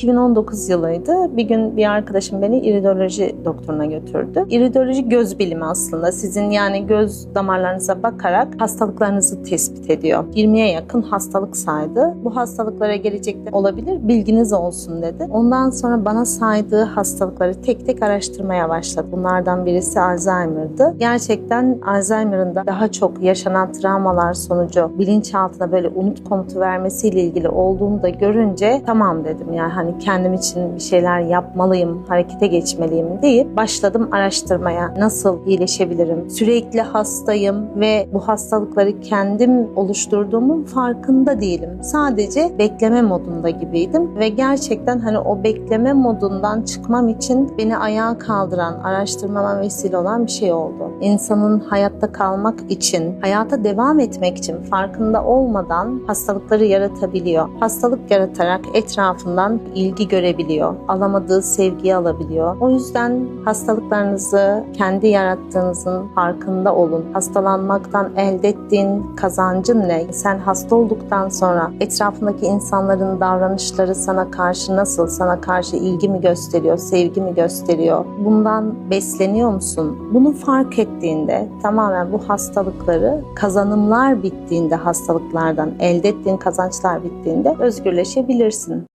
2019 yılıydı. Bir gün bir arkadaşım beni iridoloji doktoruna götürdü. İridoloji göz bilimi aslında. Sizin yani göz damarlarınıza bakarak hastalıklarınızı tespit ediyor. 20'ye yakın hastalık saydı. Bu hastalıklara gelecekte olabilir. Bilginiz olsun dedi. Ondan sonra bana saydığı hastalıkları tek tek araştırmaya başladı. Bunlardan birisi Alzheimer'dı. Gerçekten Alzheimer'ın da daha çok yaşanan travmalar sonucu bilinçaltına böyle unut komutu vermesiyle ilgili olduğunu da görünce tamam dedim yani hani kendim için bir şeyler yapmalıyım, harekete geçmeliyim deyip başladım araştırmaya. Nasıl iyileşebilirim? Sürekli hastayım ve bu hastalıkları kendim oluşturduğumun farkında değilim. Sadece bekleme modunda gibiydim ve gerçekten hani o bekleme modundan çıkmam için beni ayağa kaldıran, araştırmama vesile olan bir şey oldu. İnsanın hayatta kalmak için, hayata devam etmek için farkında olmadan hastalıkları yaratabiliyor. Hastalık yaratarak etrafından ilgi görebiliyor. Alamadığı sevgiyi alabiliyor. O yüzden hastalıklarınızı kendi yarattığınızın farkında olun. Hastalanmaktan elde ettiğin kazancın ne? Sen hasta olduktan sonra etrafındaki insanların davranışları sana karşı nasıl? Sana karşı ilgi mi gösteriyor, sevgi mi gösteriyor? Bundan besleniyor musun? Bunu fark ettiğinde tamamen bu hastalıkları kazanımlar bittiğinde hastalıklardan elde ettiğin kazançlar bittiğinde özgürleşebilirsin.